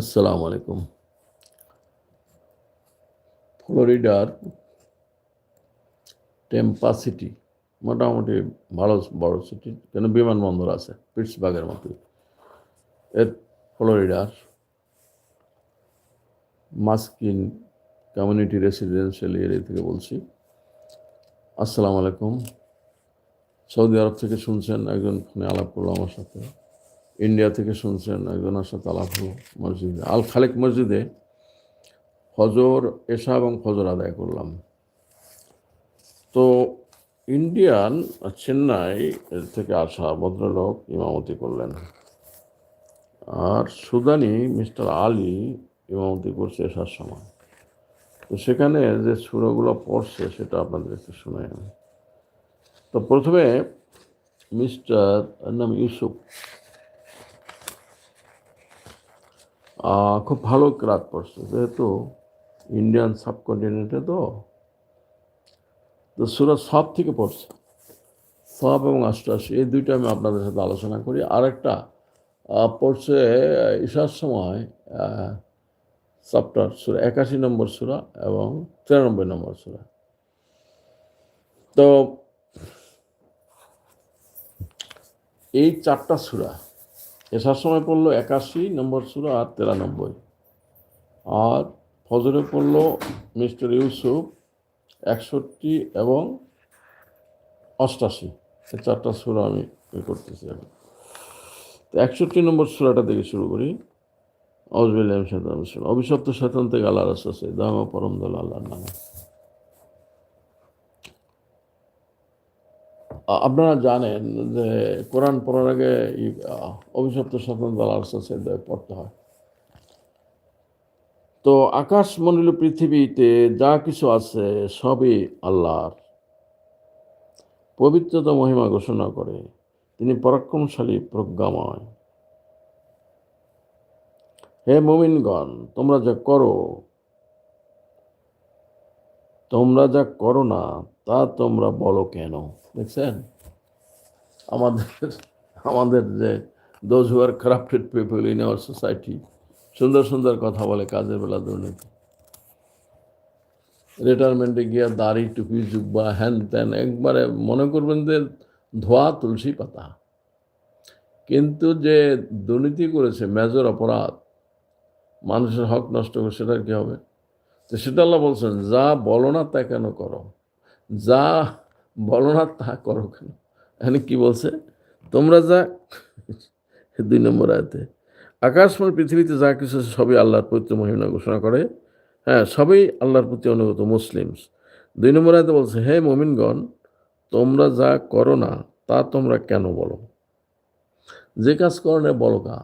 আসসালামু আলাইকুম। ফ্লোরিডার টেম্পা সিটি মোটামুটি ভালো বড় সিটি, কেন বিমানবন্দর আছে, পিটসবাগের মতো। এর ফ্লোরিডার মাস্কিন কমিউনিটি রেসিডেন্সিয়াল এরিয়া থেকে বলছি। আসসালামু আলাইকুম। সৌদি আরব থেকে শুনছেন একজন ফোনে আলাপ করল আমার সাথে। ইন্ডিয়া থেকে শুনছেন একজনের সাথে আলাপ মসজিদে, আল খালেক মসজিদে ফজর এশা এবং ফজর আদায় করলাম। তো ইন্ডিয়ান চেন্নাই থেকে আসা ভদ্রলোক ইমামতি করলেন। আর সুদানি মিস্টার আলী ইমামতি করছে এসার সময়। তো সেখানে যে সুরগুলো পড়ছে সেটা আপনাদের একটু শুনে তো প্রথমে মিস্টার নাম ইউসুফ। খুব ভালো রাত পড়ছে, যেহেতু ইন্ডিয়ান সাবকন্টিনেন্টে তো। তো সুরা সব থেকে পড়ছে, সব এবং অষ্টআশি এই দুইটা আমি আপনাদের সাথে আলোচনা করি। আরেকটা পড়ছে ঈশার সময় চ্যাপ্টার সুরা, একাশি নম্বর সুরা এবং তিরানব্বই নম্বর সুরা। তো এই চারটা সুরা এসার সময় পড়ল একাশি, নম্বর সুরা আর তিরানব্বই। আর ফজরে পড়ল মিস্টার ইউসুফ একষট্টি এবং অষ্টাশি। এই চারটা সুরা আমি করতেছি এখন। তো একষট্টি নম্বর সুরাটা থেকে শুরু করি। অজবিল্লাহ শৈতান রাজিম। অভিশপ্ত শৈতান থেকে আল্লাহ রাসে দাম পরম দল আল্লাহর নামে। আপনারা জানেন যে কোরআন পড়ার আগে অভিশপ্ত দল আল্লাহ পড়তে হয়। তো আকাশ মন্ডল পৃথিবীতে যা কিছু আছে সবই আল্লাহর। পবিত্রতা মহিমা ঘোষণা করে, তিনি পরাক্রমশালী প্রজ্ঞাময়। হে মুমিনগণ, তোমরা যা করো, তোমরা যা করো না তা তোমরা বলো কেন? দেখছেন? আমাদের আমাদের যে those who are corrupted people in our society সুন্দর সুন্দর কথা বলে কাজের বেলা দুর্নীতি। রিটায়ারমেন্টে গিয়ে দাড়ি, টুপি, জুব্বা হ্যান ত্যান একবারে মনে করবেন যে ধোয়া, তুলসী পাতা। কিন্তু যে দুর্নীতি করেছে মেজর অপরাধ, মানুষের হক নষ্ট করে, সেটার কি হবে? তো সেটা আল্লাহ বলছেন, যা বলো না তা কেন করো? যা বলো না, তা করো কেন? এখানে কি বলছে? তোমরা যা, দুই নম্বর আয়তে আকাশময় পৃথিবীতে যা কিছু আছে সবই আল্লাহর পবিত্র মহিমা ঘোষণা করে। হ্যাঁ সবই আল্লাহর প্রতি অনুগত মুসলিমস। দুই নম্বর আয়তে বলছে, হে মমিনগণ, তোমরা যা করো না, তা তোমরা কেন বলো? যে কাজ করো না, বলো কা।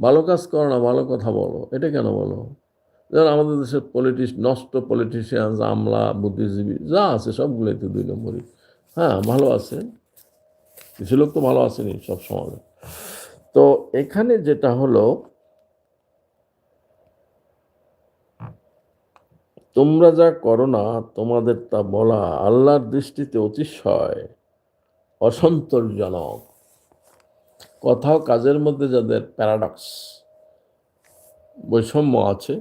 ভালো কাজ করো না, ভালো কথা বলো, এটা কেন বলো? যেমন আমাদের দেশের পলিটিস নষ্ট পলিটিশিয়ান আমলা, বুদ্ধিজীবী, যা আছে সবগুলোই তো দুই নম্বরই। হ্যাঁ ভালো আছে। কিছু লোক তো ভালো আসেনি সব সমাজে তো এখানে যেটা হলো, তোমরা যা করো না, তোমাদের তা বলা আল্লাহর দৃষ্টিতে অতিশয় অসন্তোষজনক। কথাও কাজের মধ্যে যাদের প্যারাডক্স বৈষম্য আছে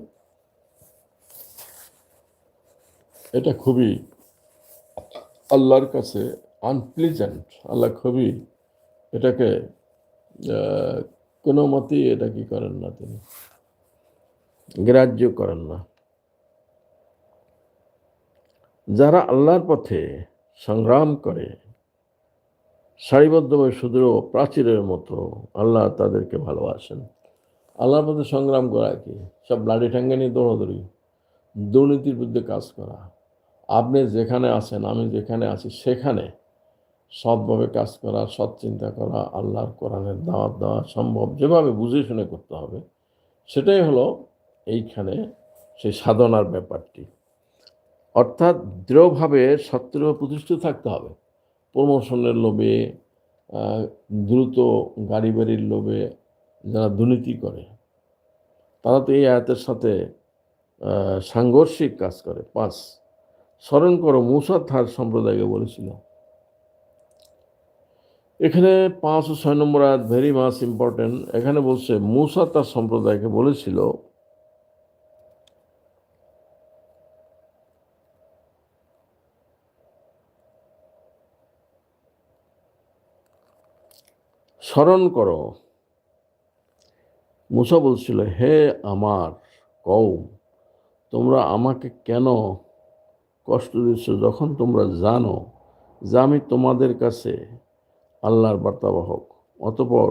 এটা খুবই আল্লাহর কাছে আনপ্লিজেন্ট আল্লাহ খুবই এটাকে কোনো মতেই এটা কি করেন না তিনি। গ্রাহ্য করেন না। যারা আল্লাহর পথে সংগ্রাম করে, সারিবদ্ধভাবে সুদৃঢ় প্রাচীরের মতো আল্লাহ তাদেরকে ভালোবাসেন। আল্লাহর পথে সংগ্রাম করা কি? সব লাঠি ঠ্যাঙ্গে নিয়ে দৌড়াদৌড়ি, দুর্নীতির বিরুদ্ধে কাজ করা। আপনি যেখানে আছেন, আমি যেখানে আছি, সেখানে সৎভাবে কাজ করা, সৎ চিন্তা করা, আল্লাহর কোরআনের দাওয়াত দেওয়া সম্ভব, যেভাবে বুঝে শুনে করতে হবে, সেটাই হলো এইখানে সেই সাধনার ব্যাপারটি। অর্থাৎ দৃঢ়ভাবে সত্যভাবে প্রতিষ্ঠিত থাকতে হবে। প্রমোশনের লোভে দ্রুত গাড়ি বাড়ির লোভে যারা দুর্নীতি করে, তারা তো এই আয়াতের সাথে সাংঘর্ষিক কাজ করে। পাঁচ স্মরণ করো, মূসা থার সম্প্রদায়কে বলেছিল। এখানে পাঁচ ও ছয় নম্বর আয়াত ভেরি মাস ইম্পর্টেন্ট এখানে বলছে, মূসা তার সম্প্রদায়কে বলেছিল, স্মরণ করো। মুসা বলছিল, হে আমার কৌম তোমরা আমাকে কেন কষ্ট দিচ্ছ, যখন তোমরা জানো যে আমি তোমাদের কাছে আল্লাহর বার্তাবাহক। অতপর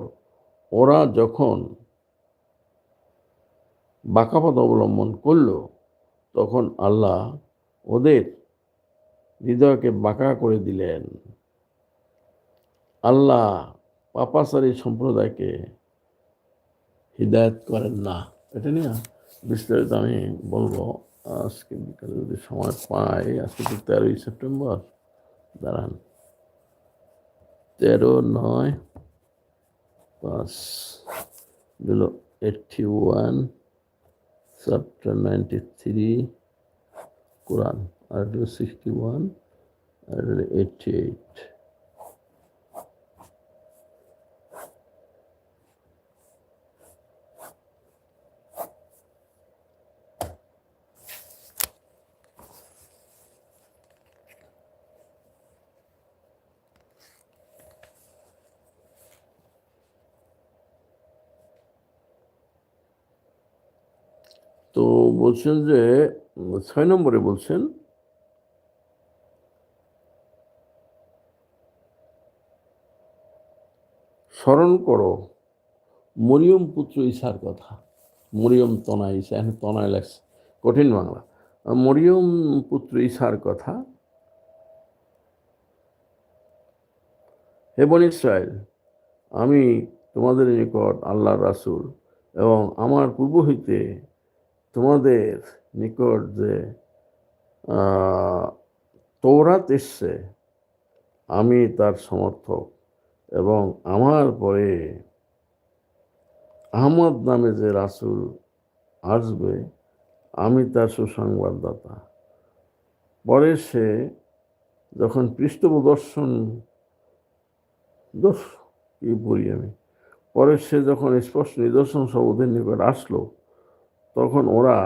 ওরা যখন বাঁকাপথ অবলম্বন করল, তখন আল্লাহ ওদের হৃদয়কে বাঁকা করে দিলেন। আল্লাহ পাপাচারী সম্প্রদায়কে হৃদায়ত করেন না। এটা নিয়ে বিস্তারিত আমি বলব। আজকে বিকালে যদি সময় পাই আজকে তো তেরোই সেপ্টেম্বর দাঁড়ান তেরো নয় পাঁচ দিল eighty one chapter ninety three কোরআন আর হলো সিক্সটি ওয়ান আর হলো এইটটি এইট তো বলছেন যে ছয় নম্বরে বলছেন, স্মরণ করো, মরিয়ম পুত্র ঈশার কথা। মরিয়ম তনয় ঈশা, এখন তনয় লাগছে কঠিন বাংলা। মরিয়ম পুত্র ঈশার কথা, হে বন ইসরায়েল, আমি তোমাদের নিকট আল্লাহর রাসূল এবং আমার পূর্ব হইতে তোমাদের নিকট যে তৌরাত এসছে, আমি তার সমর্থক এবং আমার পরে আহমদ নামে যে রাসুল আসবে, আমি তার সুসংবাদদাতা। পরে সে যখন পৃষ্ঠপ্রদর্শন, দোষ কি বলি আমি? পরে সে যখন স্পষ্ট নিদর্শন সব ওদের নিকট আসলো তখন ওরা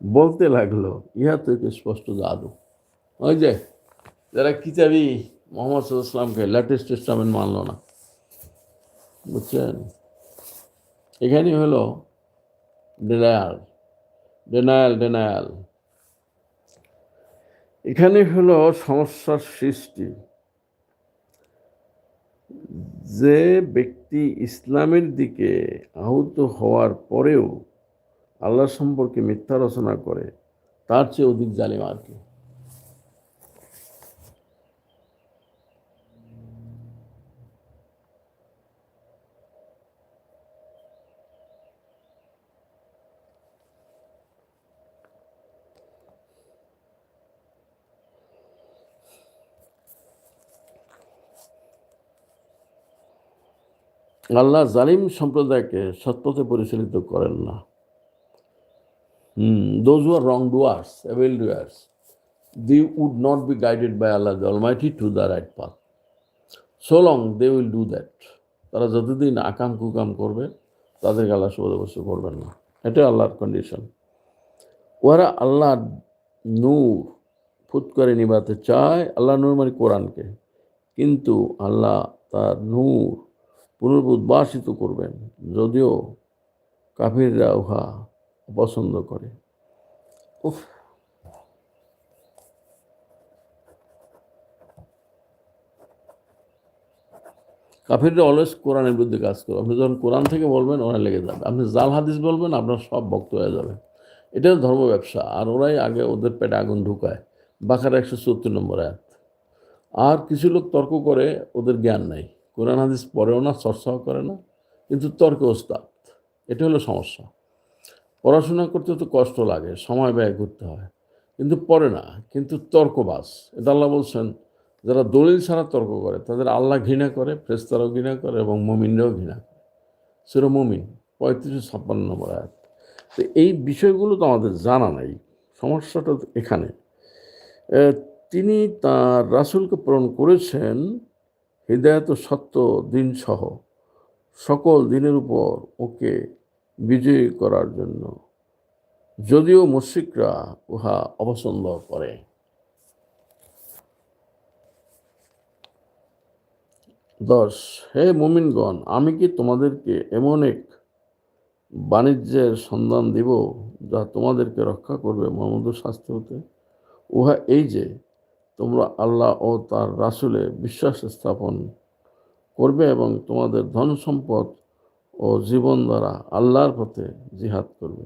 বলতে লাগল, ইহা তো একটু স্পষ্ট জাদু। ওই যে, যারা কিতাবি মোহাম্মদ সাল্লামকে লেটেস্ট টেস্টামেন্ট মানলো না। বুঝছেন? এখানে হলো ডেনায়াল ডেনায়াল ডেনায়াল এখানে হলো সমস্যার সৃষ্টি। যে ব্যক্তি ইসলামের দিকে আহত হওয়ার পরেও আল্লাহ সম্পর্কে মিথ্যা রচনা করে, তার চেয়ে অধিক জালিম আর কি? আল্লাহ জালিম সম্প্রদায়কে সৎপথে পরিচালিত করেন না those are wrong doers evil doers they would not be guided by Allah the Almighty to the right path. So long they will do that. তারা যতদিন আকাম কুকাম করবে, তাদেরকে আল্লাহ সুবদবস্ত করবেন না এটা আল্লাহর কন্ডিশন ওরা আল্লাহ নূর ফুট করে নিবাতে চায় আল্লাহ নূর মানে কোরআনকে কিন্তু আল্লাহ তার নূর পুনর্বুদ্বাসিত করবেন, যদিও কাফিররা উহা পছন্দ করে। উফ। কাফিররা অলওয়েজ কোরআনের বিরুদ্ধে কাজ করবে আপনি যখন কোরআন থেকে বলবেন ওরা লেগে যাবে। আপনি জাল হাদিস বলবেন, আপনার সব ভক্ত হয়ে যাবে। এটা ধর্ম ব্যবসা। আর ওরাই আগে ওদের পেটে আগুন ঢুকায়। বাখার একশো সত্তর নম্বর আয়াত। আর কিছু লোক তর্ক করে, ওদের জ্ঞান নাই। কোরআন হাদিস পড়েও না, চর্চাও করে না, কিন্তু তর্ক ওস্তাদ। এটা হলো সমস্যা। পড়াশোনা করতে তো কষ্ট লাগে, সময় ব্যয় করতে হয়, কিন্তু পড়ে না, কিন্তু তর্কবাস এটা আল্লাহ বলছেন, যারা দলিল ছাড়া তর্ক করে, তাদের আল্লাহ ঘৃণা করে ফ্রেস্তারাও ঘৃণা করে এবং মমিনরাও ঘৃণা করে। সেটা মমিন পঁয়ত্রিশশো ছাপ্পান্ন নম্বর আয়াত। তো এই বিষয়গুলো তো আমাদের জানা নাই, সমস্যাটা এখানে। তিনি তার রাসুলকে প্রেরণ করেছেন হৃদায়ত সত্য দিন সহ। সকল দিনের উপর ওকে বিজয়ী করার জন্য। যদিও মুশিকরা উহা অপছন্দ করে। দশ, হে মুমিনগণ, আমি কি তোমাদেরকে এমন এক বাণিজ্যের সন্ধান দিব যা তোমাদেরকে রক্ষা করবে মোহাম্মদ শাস্তি হতে? উহা এই যে তোমরা আল্লাহ ও তার রাসুলে বিশ্বাস স্থাপন করবে এবং তোমাদের ধন সম্পদ ও জীবন দ্বারা আল্লাহর পথে জিহাদ করবে।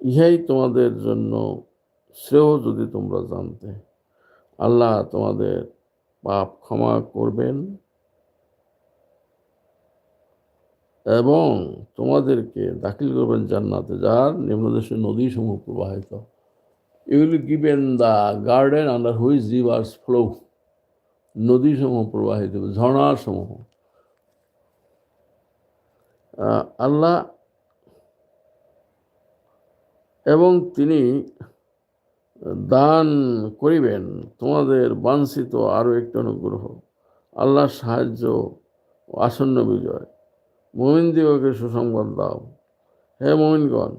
ইহাই তোমাদের জন্য শ্রেয় যদি তোমরা জানতে। আল্লাহ তোমাদের পাপ ক্ষমা করবেন এবং তোমাদেরকে দাখিল করবেন জান্নাতে, যার নিম্নদেশে নদী প্রবাহিত এগুলি given the garden under which rivers flow নদী সমূহ প্রবাহিত ঝর্ণার সমূহ আল্লাহ এবং তিনি দান করিবেন। তোমাদের বাঞ্ছিত আরও একটি অনুগ্রহ, আল্লাহর সাহায্য আসন্ন বিজয়। মোমিন দিগকে সুসংবাদ দাও। হে মোমিনগণ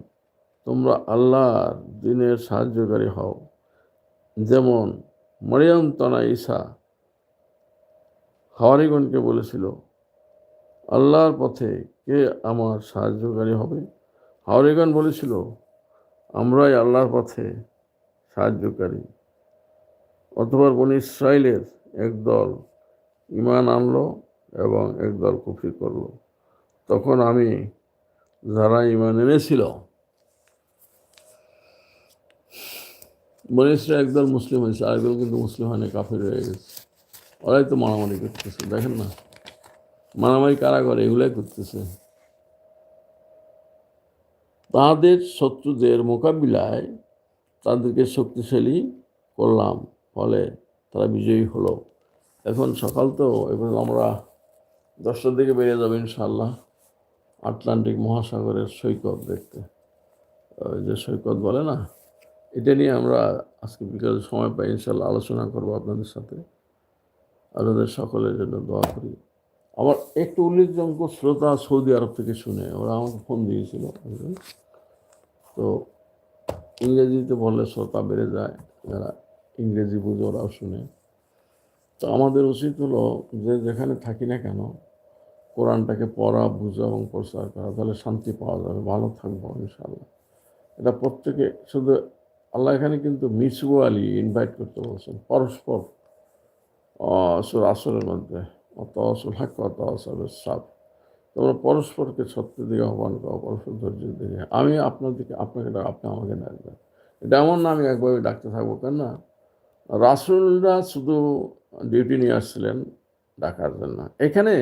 তোমরা আল্লাহর দিনের সাহায্যকারী হও। যেমন মরিয়াম তনা ঈসা হাওয়ারিগণকে বলেছিল, আল্লাহর পথে কে আমার সাহায্যকারী হবে? হাওয়ারিগণ বলেছিল, আমরাই আল্লাহর পথে সাহায্যকারী। অথবা বনি ইসরায়েলের একদল ইমান আনলো এবং একদল কুফরি করল। তখন আমি যারা ইমান এনেছিল বনি একদল মুসলিম হয়েছে, আরেকদল কিন্তু মুসলিম হয়নি, কাফের হয়ে গেছে। ওরাই তো মারামারি করতেছে, দেখেন না। মারামারি কারা করে? এগুলাই করতেছে। তাদের শত্রুদের মোকাবিলায় তাদেরকে শক্তিশালী করলাম, ফলে তারা বিজয়ী হলো। এখন সকাল তো এবার আমরা দশটার দিকে বেরিয়ে যাব ইনশাল্লাহ আটলান্টিক মহাসাগরের সৈকত দেখতে। ওই যে সৈকত বলে না? এটা নিয়ে আমরা আজকে বিকালে সময় পাই ইনশাল্লাহ আলোচনা করব আপনাদের সাথে। আপনাদের সকলের জন্য দোয়া করি। আমার একটু উল্লেখযোগ্য শ্রোতা সৌদি আরব থেকে শুনে, ওরা আমাকে ফোন দিয়েছিল তো ইংরেজিতে বললে শ্রোতা বেড়ে যায়, যারা ইংরেজি বুঝে ওরাও শুনে। তো আমাদের উচিত হলো যে যেখানে থাকি না কেন, কোরআনটাকে পড়া, বোঝা এবং প্রচার করা, তাহলে শান্তি পাওয়া যাবে, ভালো থাকব ইনশাল্লাহ এটা প্রত্যেকে শুধু আল্লাহ এখানে কিন্তু মিউচুয়ালি ইনভাইট করতে বলছেন। পরস্পর আসর আসরের মধ্যে অত আসল হাক অত আসলের সাপ তোমরা পরস্পরকে সত্যের দিকে আহ্বান করো, পরস্পর ধৈর্যের দিকে। আমি আপনার দিকে আপনাকে ডাক আপনি আমাকে ডাকবেন এটা এমন না, আমি একভাবে ডাকতে থাকব কেন না? রাসুলরা শুধু ডিউটি নিয়ে আসছিলেন, ডাকার জন্য। এখানে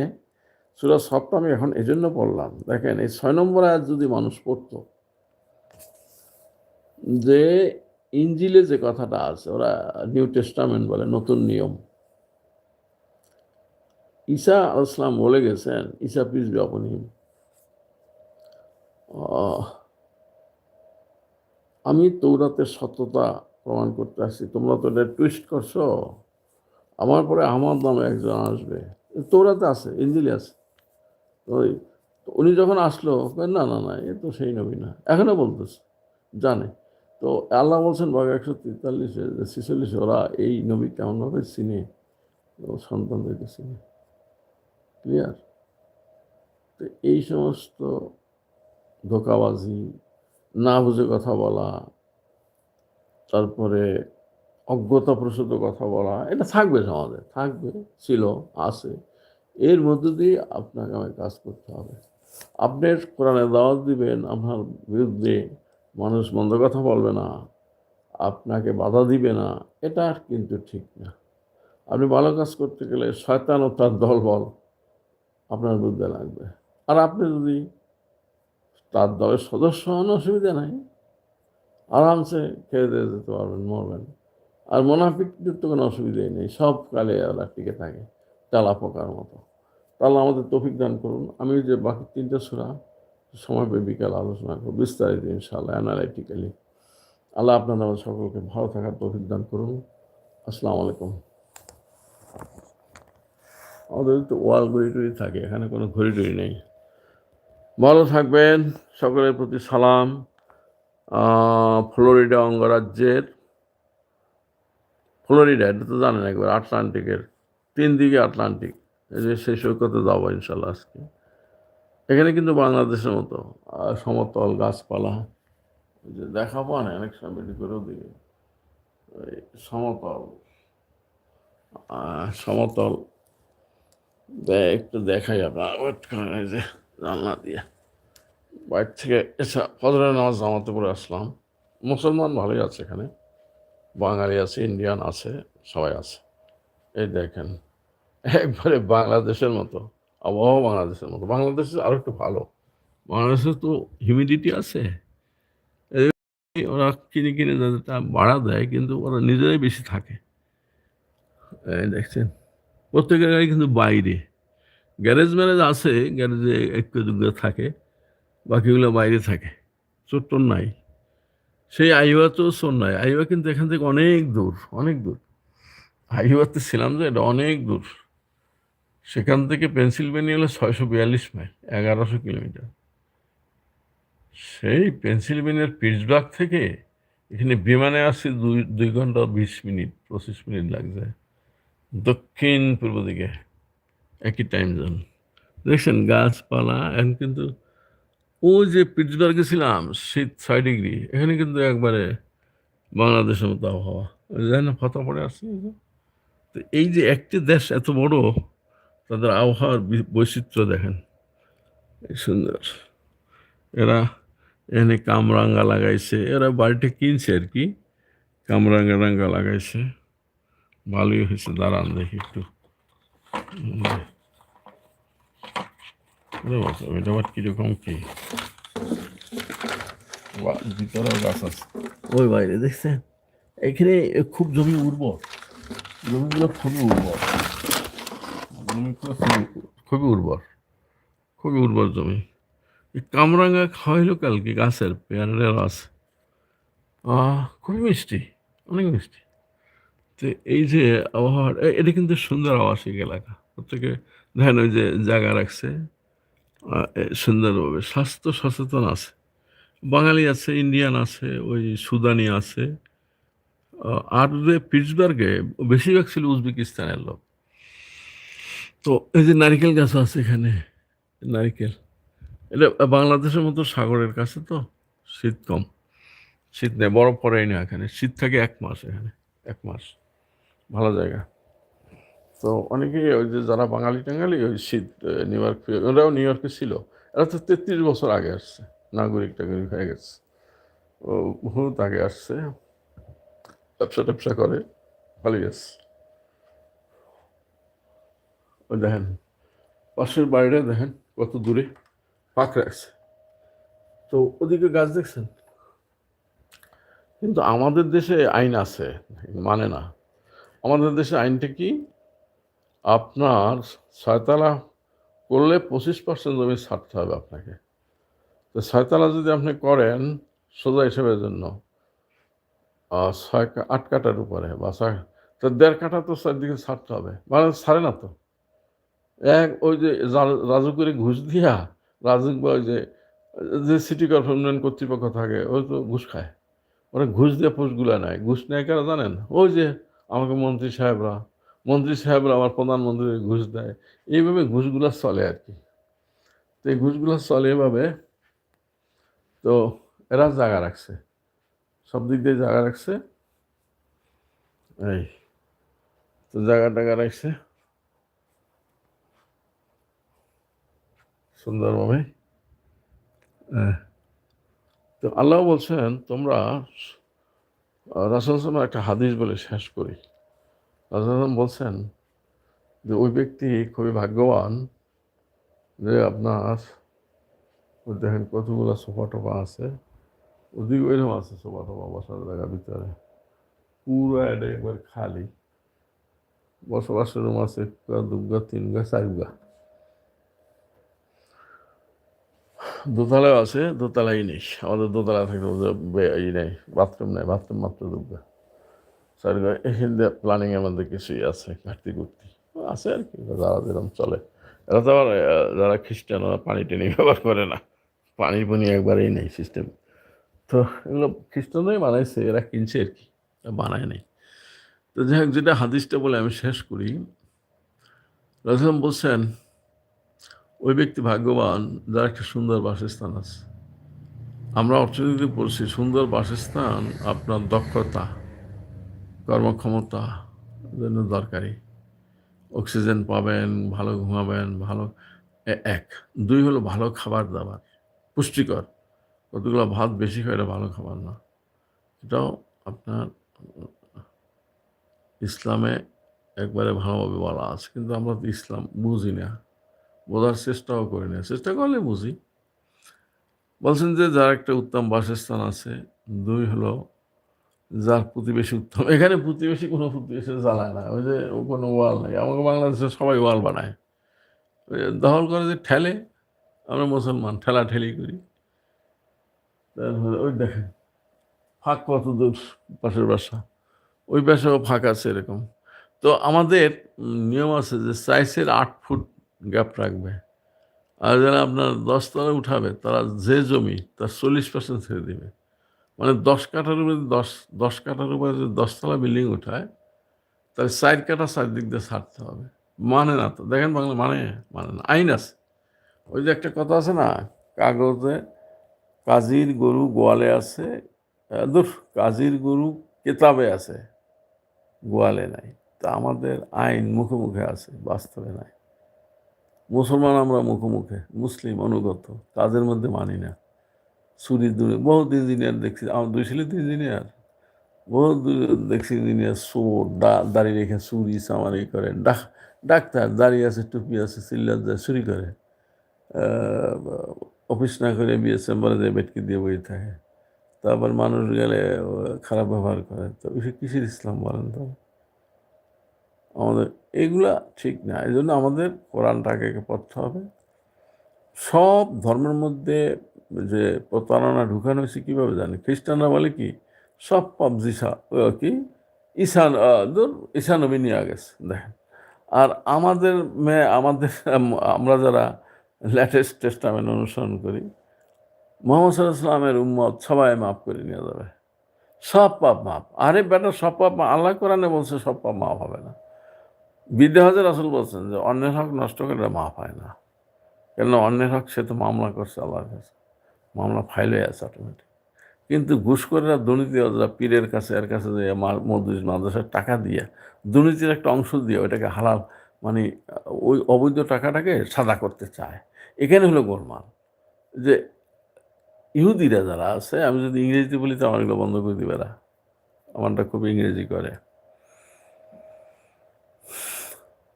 সুরা সবটা আমি এখন এজন্য পড়লাম। দেখেন, এই ছয় নম্বর আয়াত যদি মানুষ পড়তো যে ইঞ্জিলে যে কথাটা আছে, ওরা নিউ টেস্টামেন্ট বলে, নতুন নিয়ম। ঈসা আলাইসলাম বলে গেছেন, ঈসা পিস হিম আমি তৌরাতের সত্যতা প্রমাণ করতে আসছি। তোমরা তো এটা টুইস্ট করছ। আমার পরে আমার নামে একজন আসবে। তৌরাতে আছে, ইঞ্জিলে আছে। উনি যখন আসলো, না না না, এ তো সেই নবী না। এখনও বলতেছে, জানে। তো আল্লাহ বলছেন বাঘ একশো তেতাল্লিশে ছিচল্লিশে ওরা এই নবী কেমনভাবে চিনে সন্তানদেরকে চিনে। ক্লিয়ার তো এই সমস্ত ধোকাবাজি, না বুঝে কথা বলা, তারপরে অজ্ঞতাপ্রসূত কথা বলা, এটা থাকবে সমাজে, থাকবে, ছিল, আছে। এর মধ্য দিয়ে আপনাকে আমাকে কাজ করতে হবে। আপনি কোরআনে দাওয়াত দিবেন, আপনার বিরুদ্ধে মানুষ মন্দ কথা বলবে না, আপনাকে বাধা দিবে না, এটা কিন্তু ঠিক না। আপনি ভালো কাজ করতে গেলে শয়তান ও তার দলবল আপনার বিরুদ্ধে লাগবে। আর আপনি যদি তার দলের সদস্য হন, অসুবিধা নাই। আরামসে খেয়ে দিয়ে যেতে পারবেন, মরবেন। আর মোনাফিকদের তো কোনো অসুবিধাই নেই, সব কালে ওরা টিকে থাকে চালা পোকার মতো। তাহলে আমাদের তফিক দান করুন। আমি যে বাকি তিনটে সুরা সময় পেয়ে বিকাল আলোচনা করব, বিস্তারিত ইনশাআল্লাহ অ্যানালাইটিক্যালি আল্লাহ আপনারা সকলকে ভালো থাকার তফিক দান করুন। আসসালামু আলাইকুম। আমাদের তো ওয়াল ঘড়ি টড়ি থাকে, এখানে কোনো ঘড়ি টড়ি নেই। ভালো থাকবেন, সকলের প্রতি সালাম। ফ্লোরিডা অঙ্গরাজ্যের, ফ্লোরিডা, এটা তো জানেন একবার, আটলান্টিকের, তিন দিকে আটলান্টিক। এই যে সেই সৈকতে যাব ইনশাল্লাহ আজকে। এখানে কিন্তু বাংলাদেশের মতো সমতল গাছপালা যে দেখা পান অনেক সময় বেশি করেও দিকে সমতল সমতল একটু দেখাই আপনার, ওয়েট করেন যে জানলা দিয়ে। বাইর থেকে এসা ফজরের নামাজ জামাতে পড়ে আসলাম। মুসলমান ভালোই আছে এখানে, বাঙালি আছে, ইন্ডিয়ান আছে, সবাই আছে। এই দেখেন, একবারে বাংলাদেশের মতো। আবহাওয়া বাংলাদেশের মতো। বাংলাদেশে আরও একটু ভালো। বাংলাদেশে তো হিউমিডিটি আছে। ওরা কিনে কিনে তা বাড়া দেয়, কিন্তু ওরা নিজেরাই বেশি থাকে। দেখছেন, প্রত্যেকের গাড়ি কিন্তু বাইরে। গ্যারেজ ম্যারেজ আছে গ্যারেজে একটু দুগ্গ থাকে, বাকিগুলো বাইরে থাকে। চোট্টর নাই। সেই আইওয়া তো চোর নাই। আইওয়া কিন্তু এখান থেকে অনেক দূর অনেক দূর। আইওয়াতে ছিলাম যে, এটা অনেক দূর। সেখান থেকে পেনসিলভেনিয়া হলো ছয়শো বিয়াল্লিশ মাইল, এগারোশো কিলোমিটার। সেই পেনসিলভেনিয়ার পিটসবার্গ থেকে এখানে বিমানে আসছি দুই দুই ঘণ্টা বিশ মিনিট, পঁচিশ মিনিট লাগছে। দক্ষিণ পূর্ব দিকে, একই টাইম জোন দেখছেন, গাছপালা, এখন কিন্তু ও যে পিটসবার্গে ছিলাম, শীত ছয় ডিগ্রি, এখানে কিন্তু একবারে বাংলাদেশের মতো আবহাওয়া। যে না ফটো পড়ে আসছে। তো এই যে একটি দেশ এত বড় তাদের আবহাওয়ার বৈচিত্র্য দেখেন। এই সুন্দর। এরা এনে কামরাঙ্গা লাগাইছে। এরা বাড়িটা কিনছে আর কি। কামরাঙ্গা রাঙ্গা লাগাইছে। ভালোই হয়েছে। দাঁড়ান দেখি একটু। এটা কীরকম কি? ভিতরেও গাছ আছে। ওই বাইরে দেখছেন? এখানে খুব জমি উর্বর। জমিগুলো খুবই উর্বর। জমিগুলো খুবই উর্বর। খুবই উর্বর জমি। এই কামরাঙ্গা খাওয়াইলো কালকে গাছের পেয়ারের রস। খুবই মিষ্টি, অনেক মিষ্টি। তো এই যে আবহাওয়ার এটা কিন্তু সুন্দর আবাসিক এলাকা। প্রত্যেকে দেখেন ওই যে জায়গা রাখছে। সুন্দরভাবে স্বাস্থ্য সচেতন আছে। বাঙালি আছে, ইন্ডিয়ান আছে, ওই সুদানি আছে। আর পিটসবার্গে, বেশিরভাগ ছিল উজবেকিস্তানের লোক। তো এই যে নারিকেল গাছ আছে এখানে, নারিকেল। এটা বাংলাদেশের মতো সাগরের কাছে তো, শীত কম। শীত নেই, বরফ পড়েই না এখানে। শীত থাকে এক মাস এখানে, এক মাস। ভালো জায়গা। তো অনেকেই ওই যে যারা বাঙালি টাঙালি, ওই শীত নিউ ইয়র্ক ওরাও নিউ ইয়র্কে ছিল। এরা তো তেত্রিশ বছর আগে আসছে, নাগরিক টাগরিক হয়ে গেছে। ও, বহুত আগে আসছে। ব্যবসা ট্যাবসা করে, ভালোই আছে। ওই দেখেন, পাশের বাড়িটা দেখেন কত দূরে পাক রাখছে তো ওদিকে গাছ দেখছেন? কিন্তু আমাদের দেশে আইন আছে মানে না। আমাদের দেশে আইনটা কি? আপনার ছয়তলা করলে পঁচিশ পার্সেন্ট জমি ছাড়তে হবে আপনাকে। তো ছয়তলা যদি আপনি করেন সোজা হিসেবের জন্য ছয় আট কাটার উপরে বা ছয়, তো দেড় কাঠা তো চারদিকে ছাড়তে হবে। মানে ছাড়ে না তো? এক ওই যে রাজু করে ঘুষ দিয়া রাজুক বা ওই যে যে সিটি কর্পোরেশন কর্তৃপক্ষ থাকে ওই তো ঘুষ খায়। ওরা ঘুষ দিয়ে পোস্টগুলো নেয়। ঘুষ নেয় কারা জানেন? ওই যে আমাকে মন্ত্রী সাহেবরা। মন্ত্রী সাহেবরা আমার প্রধানমন্ত্রী ঘুষ দেয়। এইভাবে ঘুষগুলো চলে আর কি। তো এই ঘুষগুলো চলে এভাবে। তো এরা জায়গা রাখছে। সব দিক দিয়ে জায়গা রাখছে। এই, তো জায়গা টাগা রাখছে। সুন্দরভাবে। হ্যাঁ। তো আল্লাহ বলছেন, তোমরা রাসুল একটা হাদিস বলে শেষ করি। রাসুল বলছেন যে, ওই ব্যক্তি খুবই ভাগ্যবান যে আপনার দেখেন কতগুলো সোফা টোফা আছে। ওদিকে ওইরকম আছে সোফা টোফা বসার জায়গার ভিতরে। পুরো একবার খালি। বসবাসের রুম আছে দুগা, তিনগা, চারগা। দোতলাও আছে দোতলাই নেই। আমাদের দোতলা থাকতে ই নেই বাথরুম নেই বাথরুম মাত্র দুগা স্যার এখানে প্ল্যানিংয়ের মধ্যে কিছুই আছে, ঘাটতি কুর্তি আছে আর কি, যারা যেরকম চলে। এরা তো আবার যারা খ্রিস্টান, ওরা পানি টেনে ব্যবহার করে না। পানির পানি একবারেই নেই সিস্টেম তো এগুলো খ্রিস্টানরাই বানাইছে, এরা কিনছে আর কি বানায় নেই। তো যাই হোক, যেটা হাদিসটা বলে আমি শেষ করি। রসম বলছেন ওই ব্যক্তি ভাগ্যবান, যার একটা সুন্দর বাসস্থান আছে। আমরা অর্থনীতি পড়ছি, সুন্দর বাসস্থান আপনার দক্ষতা, কর্মক্ষমতা জন্য দরকারি। অক্সিজেন পাবেন, ভালো ঘুমাবেন, ভালো এক। দুই হলো ভালো খাবার দাবার, পুষ্টিকর। কতগুলো ভাত বেশি খায় এটা ভালো খাবার না। এটাও আপনার ইসলামে একবারে ভালোভাবে বলা আছে, কিন্তু আমরা তো ইসলাম বুঝি না। বোঝার চেষ্টাও করি না। চেষ্টা করলে বুঝি। বলছেন যে, যার একটা উত্তম বাসস্থান আছে, দুই হলো যার প্রতিবেশী উত্তম। এখানে প্রতিবেশী কোনো প্রতিবেশী জ্বালায় না। ওই যে, ও কোনো ওয়াল নাই। আমাকে বাংলাদেশে সবাই ওয়াল বানায়। ওই দখল করে যে ঠেলে, আমরা মুসলমান ঠেলা ঠেলি করি। তারপরে, ওই দেখেন, ফাঁক কত দূর, পাশের বাসা। ওই পাশেও ফাঁক আছে এরকম। তো আমাদের নিয়ম আছে যে সাইজের আট ফুট গ্যাপ রাখবে। আর যারা আপনার দশতলা উঠাবে, তারা যে জমি, তার চল্লিশ পার্সেন্ট ছেড়ে দেবে। মানে দশ কাঠার উপরে দশ দশ কাঠার উপরে যদি দশতলা বিল্ডিং উঠায়, তাহলে সাইড কাঠা চারদিক দিয়ে ছাড়তে হবে। মানে না তো, দেখেন বাংলা মানে মানে না, আইন আছে। ওই যে একটা কথা আছে না, কাগজে কাজীর গরু গোয়ালে আছে দূর, কাজীর গরু কেতাবে আছে, গোয়ালে নাই। তা আমাদের আইন মুখে মুখে আছে, বাস্তবে নাই। মুসলমান আমরা মুখে মুখে মুসলিম অনুগত কাজের মধ্যে মানি না। চুরি দূরে বহুত ইঞ্জিনিয়ার দেখছি, আমার দুই ছেলে তো ইঞ্জিনিয়ার বহুত দূরে দেখছি ইঞ্জিনিয়ার চোর, দা- দাড়ি রেখে চুরি, চামারি করে, ডাক, ডাক্তার দাঁড়িয়ে আছে, টুপি আছে চিল্লার যায় চুরি করে। অফিস না করে বিয়ে চেম্বারে দিয়ে বেটকে দিয়ে বই থাকে। তারপর মানুষ গেলে খারাপ ব্যবহার করে। তো কিসের ইসলাম বলেন তো? আমাদের এগুলা ঠিক না। এই জন্য আমাদের কোরআনটাকে পড়তে হবে। সব ধর্মের মধ্যে যে প্রতারণা ঢুকানো হয়েছে কীভাবে জানি? খ্রিস্টানরা বলে কি সব পাপ জিসা কি? ঈশান আহ, দূর ঈশা নিয়ে গেছে দেখেন। আর আমাদের মেয়ে আমাদের আমরা যারা লেটেস্ট টেস্টামেন্ট অনুসরণ করি মোহাম্মদ সাল্লামের উম্মত সবাই মাফ করে নিয়ে যাবে। সব পাপ মাপ আরে বেটা সব পাপ আল্লাহ কোরআনে বলছে সব পাপ মাপ হবে না। বিদ্যা হাজার আসল বলছেন যে অন্যের হক নষ্ট করলে মাফ হয় না। কেন অন্যের হক সে তো মামলা করছে আল্লাহর কাছে। মামলা ফাইল হয়ে আছে অটোমেটিক কিন্তু ঘুষখোররা দুর্নীতি যারা পীরের কাছে, এর কাছে যে মসজিদ মাদ্রাসার টাকা দিয়ে দুর্নীতির একটা অংশ দিয়ে ওইটাকে হালাল মানে ওই অবৈধ টাকাটাকে সাদা করতে চায়। এখানে হলো গোলমাল। যে ইহুদিরা যারা আছে, আমি যদি ইংরেজিতে বলি তো আমার এগুলো বন্ধ করে দিবে আমারটা খুব ইংরেজি করে।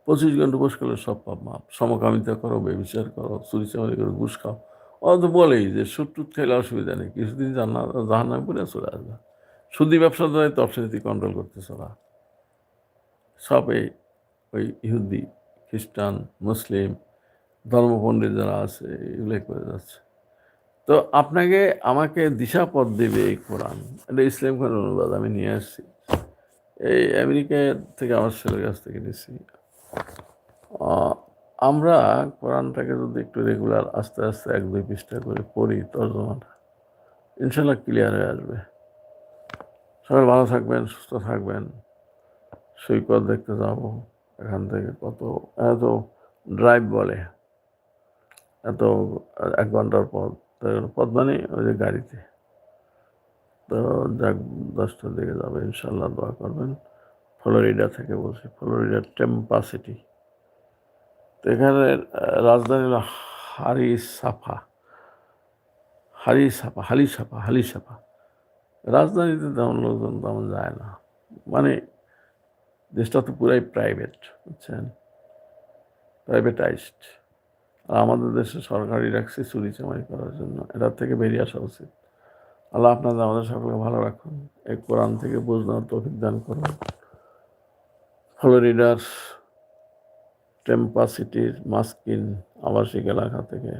পঁচিশ ঘণ্টা বস করলে সব পাপ মাপ। সমকামিতা করো বেবিচার করো, চুরি চামারি করো, ঘুষ খাও। ওরা তো বলেই যে সুদ টুদ খেলে অসুবিধা নেই। কিছুদিন জানা জাহান নামে পড়ে চলে আসবে। সুদি ব্যবসা দ্বারাই তো অর্থনীতি কন্ট্রোল করতেছে ওরা সব ওই ইহুদি, খ্রিস্টান, মুসলিম ধর্মপণ্ডিত যারা আছে, এগুলোই করে যাচ্ছে। তো আপনাকে আমাকে দিশা পথ দেবে এই কোরআন। এটা ইসলাম খানের অনুবাদ, আমি নিয়ে আসছি। এই আমেরিকা থেকে আমার ছেলের কাছ থেকে নিয়েছি আমরা কোরআনটাকে যদি একটু রেগুলার আস্তে আস্তে এক দুই পৃষ্ঠা করে পড়ি, তর্জমাটা ইনশাল্লাহ ক্লিয়ার হয়ে আসবে। সবাই ভালো থাকবেন, সুস্থ থাকবেন। সৈকত দেখতে যাব এখান থেকে কত, এত ড্রাইভ বলে। এত, এক ঘণ্টার পথ। পথ মানে ওই যে গাড়িতে। তো যাক, দশটার দিকে যাবে, ইনশাল্লাহ দোয়া করবেন। ফ্লোরিডা থেকে বলছি, ফ্লোরিডা টেম্পা সিটি। তো এখানে রাজধানী হলো হারি সাফা হারি সাফা হালি সাফা হালি সাফা রাজধানীতে তেমন লোকজন তেমন যায় না। মানে দেশটা তো পুরাই প্রাইভেট বুঝছেন? প্রাইভেটাইজড আর আমাদের দেশে সরকারি রাখছে চুরি চামারি করার জন্য। এটার থেকে বেরিয়ে আসা উচিত। আল্লাহ আপনাদের, আমাদের সকলকে ভালো রাখুন। এই কোরআন থেকে বুঝনার তৌফিক দান করুন। ফ্লোরিডার টেম্পা সিটির মাস্কিন আবাসিক এলাকা থেকে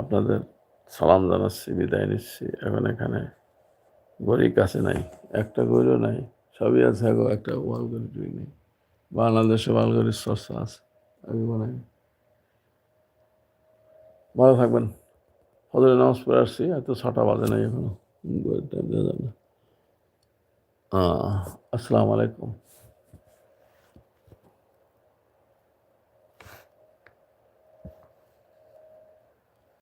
আপনাদের সালাম জানাচ্ছি, বিদায় নিচ্ছি। এখন এখানে গড়ি কাছে নাই, একটা গরু নাই, সবই আছে গো একটা ওয়াল টুই নেই। বাংলাদেশে ওয়াল সস্তা আছে, আমি মনে ভালো থাকবেন। ফজরের নামাজ পড়ে আসছি এত ছটা বাজে নাই এখনও। আসসালামু আলাইকুম।